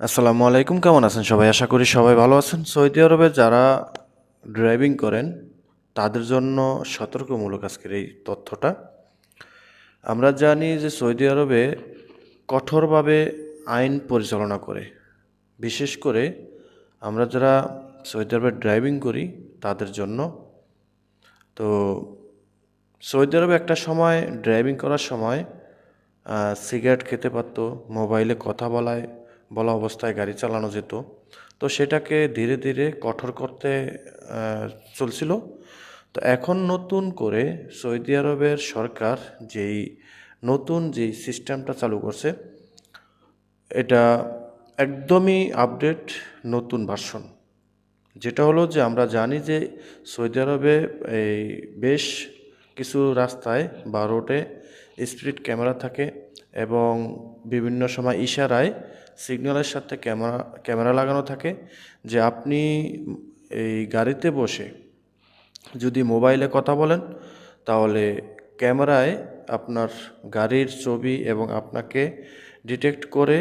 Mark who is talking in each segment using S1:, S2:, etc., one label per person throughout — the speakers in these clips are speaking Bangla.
S1: আসসালামু আলাইকুম, কেমন আছেন সবাই? আশা করি সবাই ভালো আছেন। সৌদি আরবে যারা ড্রাইভিং করেন, তাদের জন্য সতর্কমূলক আজকের এই তথ্যটা। আমরা জানি যে সৌদি আরবে কঠোরভাবে আইন পরিচালনা করে। বিশেষ করে আমরা যারা সৌদি আরবে ড্রাইভিং করি, তাদের জন্য। তো সৌদি আরবে একটা সময় ড্রাইভিং করার সময় সিগারেট খেতে পারতো মোবাইলে কথা বলায় বলা অবস্থায় গাড়ি চালানো যেত। তো সেটাকে ধীরে ধীরে কঠোর করতে চলছিল। তো এখন নতুন করে সৌদি আরবের সরকার যেই নতুন যেই সিস্টেমটা চালু করছে, এটা একদমই আপডেট নতুন ভার্সন যেটা হলো যে আমরা জানি যে সৌদি আরবে এই বেশ কিছু রাস্তায় বা রোডে স্পিড ক্যামেরা থাকে এবং বিভিন্ন সময় ইশারায় সিগন্যালের সাথে ক্যামেরা ক্যামেরা লাগানো থাকে যে আপনি এই গাড়িতে বসে যদি মোবাইলে কথা বলেন, তাহলে ক্যামেরায় আপনার গাড়ির ছবি এবং আপনাকে ডিটেক্ট করে,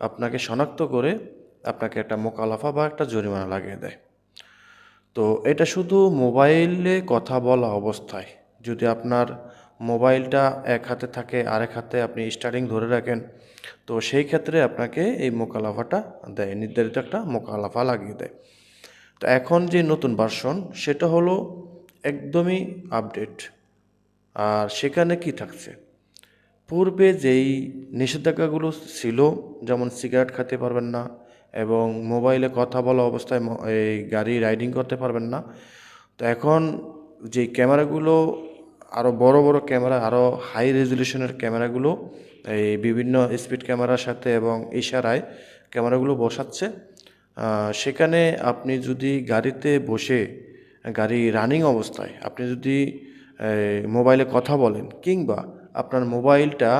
S1: আপনাকে শনাক্ত করে আপনাকে একটা মোকালাফা বা একটা জরিমানা লাগিয়ে দেয়। তো এটা শুধু মোবাইলে কথা বলা অবস্থায়। যদি আপনার মোবাইলটা এক হাতে থাকে, আরেক হাতে আপনি স্টার্টিং ধরে রাখেন। তো সেই ক্ষেত্রে আপনাকে এই মোকালাফাটা দেয়, নির্ধারিত একটা মোকালাফা লাগিয়ে দেয়। তো এখন যে নতুন ভার্সন সেটা হলো একদমই আপডেট আর সেখানে কি থাকছে? পূর্বে যেই নিষেধাজ্ঞাগুলো ছিল, যেমন সিগারেট খেতে পারবেন না এবং মোবাইলে কথা বলা অবস্থায় এই গাড়ি রাইডিং করতে পারবেন না, তো এখন যে ক্যামেরাগুলো আরও বড় বড় ক্যামেরা আরও হাই রেজলিউশনের ক্যামেরাগুলো, এই বিভিন্ন স্পিড ক্যামেরার সাথে এবং ইশারায় ক্যামেরাগুলো বসাচ্ছে। সেখানে আপনি যদি গাড়িতে বসে, গাড়ি রানিং অবস্থায়, আপনি যদি মোবাইলে কথা বলেন কিংবা আপনার মোবাইলটা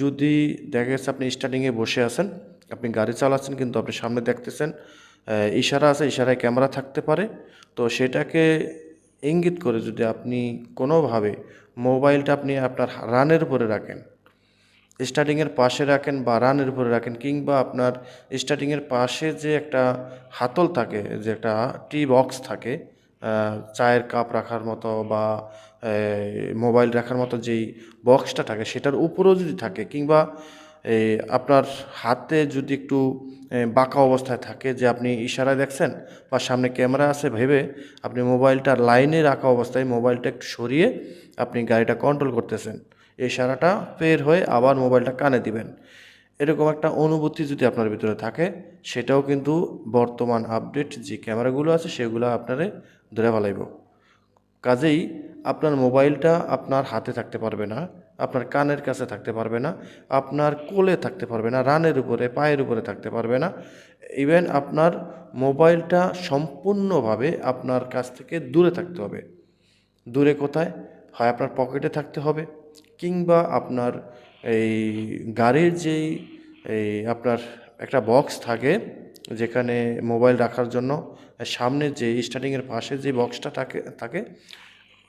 S1: যদি দেখা গেছে আপনি স্টার্টিংয়ে বসে আছেন, আপনি গাড়ি চালাচ্ছেন কিন্তু আপনি সামনে দেখতেছেন ইশারা আছে, ইশারায় ক্যামেরা থাকতে পারে। তো সেটাকে ইঙ্গিত করে যদি আপনি কোনোভাবে মোবাইলটা আপনি আপনার রানের উপরে রাখেন স্টার্টিংয়ের পাশে রাখেন বা রানের উপরে রাখেন কিংবা আপনার স্টার্টিংয়ের পাশে যে একটা হাতল থাকে, যে একটা টি বক্স থাকে চায়ের কাপ রাখার মতো বা মোবাইল রাখার মতো যেই বক্সটা থাকে সেটার উপরেও যদি থাকে কিংবা এই, আপনার হাতে যদি একটু বাঁকা অবস্থায় থাকে যে আপনি ইশারায় দেখছেন বা সামনে ক্যামেরা আছে ভেবে আপনি মোবাইলটা লাইনে রাখা অবস্থায় মোবাইলটা একটু সরিয়ে আপনি গাড়িটা কন্ট্রোল করতেছেন ইশারাটা বের হয়ে আবার মোবাইলটা কানে দিবেন। এরকম একটা অনুভূতি যদি আপনার ভিতরে থাকে সেটাও কিন্তু বর্তমান আপডেট যে ক্যামেরাগুলো আছে সেগুলো আপনারে ধরে ফেলাইব। কাজেই আপনার মোবাইলটা আপনার হাতে থাকতে পারবে না আপনার কানের কাছে থাকতে পারবে না, আপনার কোলে থাকতে পারবে না, রানের উপরে, পায়ের উপরে থাকতে পারবে না। ইভেন আপনার মোবাইলটা সম্পূর্ণভাবে আপনার কাছ থেকে দূরে থাকতে হবে। দূরে কোথায়? হয় আপনার পকেটে থাকতে হবে, কিংবা আপনার এই গাড়ির যেই, এই আপনার একটা বক্স থাকে, যেখানে মোবাইল রাখার জন্য সামনে যে স্টার্টিংয়ের পাশে যে বক্সটা থাকে থাকে,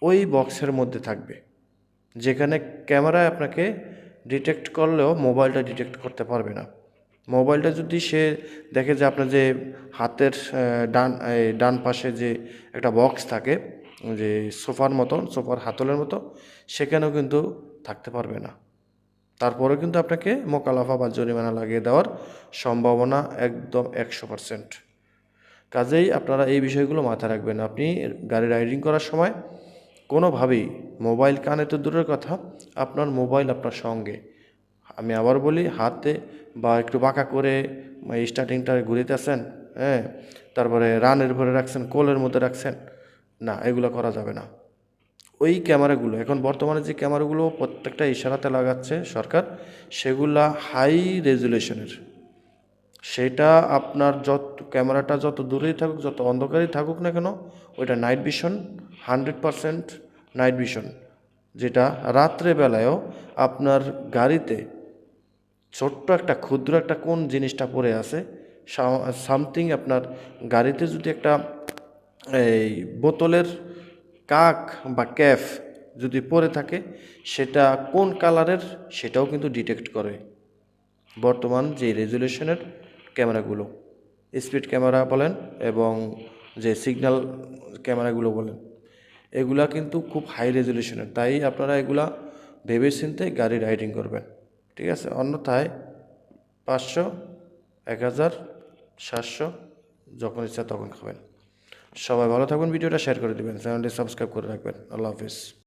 S1: ওই বক্সের মধ্যে থাকবে। যেখানে ক্যামেরায় আপনাকে ডিটেক্ট করলেও মোবাইলটা ডিটেক্ট করতে পারবে না। মোবাইলটা যদি সে দেখে যে আপনার যে হাতের ডান ডান পাশে যে একটা বক্স থাকে, যে সোফার মতন, সোফার হাতলের মতো, সেখানেও কিন্তু থাকতে পারবে না। তারপরেও কিন্তু আপনাকে মোকালাফা বা জরিমানা লাগিয়ে দেওয়ার সম্ভাবনা একদম একশো পারসেন্ট কাজেই আপনারা এই বিষয়গুলো মাথায় রাখবেন। আপনি গাড়ি রাইডিং করার সময় কোনোভাবেই মোবাইল কানে তো দূরের কথা, আপনার মোবাইল আপনার সঙ্গে। আমি আবার বলি, হাতে বা একটু বাঁকা করে স্টার্টিংটা ঘুরিতেছেন হ্যাঁ তারপরে রানের উপরে রাখছেন, কোলের মধ্যে রাখছেন, না, এগুলো করা যাবে না। ওই ক্যামেরাগুলো, এখন বর্তমানে যে ক্যামেরাগুলো প্রত্যেকটা ইশারাতে লাগাচ্ছে সরকার, সেগুলা হাই রেজুলেশনের সেটা আপনার যত, ক্যামেরাটা যত দূরেই থাকুক, যত অন্ধকারেই থাকুক না কেন, ওইটা night vision hundred percent night vision যেটা রাত্রে বেলায়ও আপনার গাড়িতে ছোট্ট একটা, ক্ষুদ্র একটা কোন জিনিসটা পড়ে আছে সামথিং আপনার গাড়িতে যদি একটা, এই বোতলের কাক বা ক্যাফ যদি পড়ে থাকে, সেটা কোন কালারের সেটাও কিন্তু ডিটেক্ট করে। বর্তমান যে রেজুলেশনের ক্যামেরাগুলো, স্পিড ক্যামেরা বলেন এবং যে সিগন্যাল ক্যামেরাগুলো বলেন, এগুলা কিন্তু খুব হাই রেজলিউশনের তাই আপনারা এগুলা ভেবে চিন্তে গাড়ি রাইডিং করবেন। ঠিক আছে? অন্যথায় পাঁচশো, এক হাজার, সাতশো, যখন ইচ্ছা তখন খাবেন। সবাই ভালো থাকবেন ভিডিওটা শেয়ার করে দেবেন। চ্যানেলটি সাবস্ক্রাইব করে রাখবেন। আল্লাহ হাফিজ।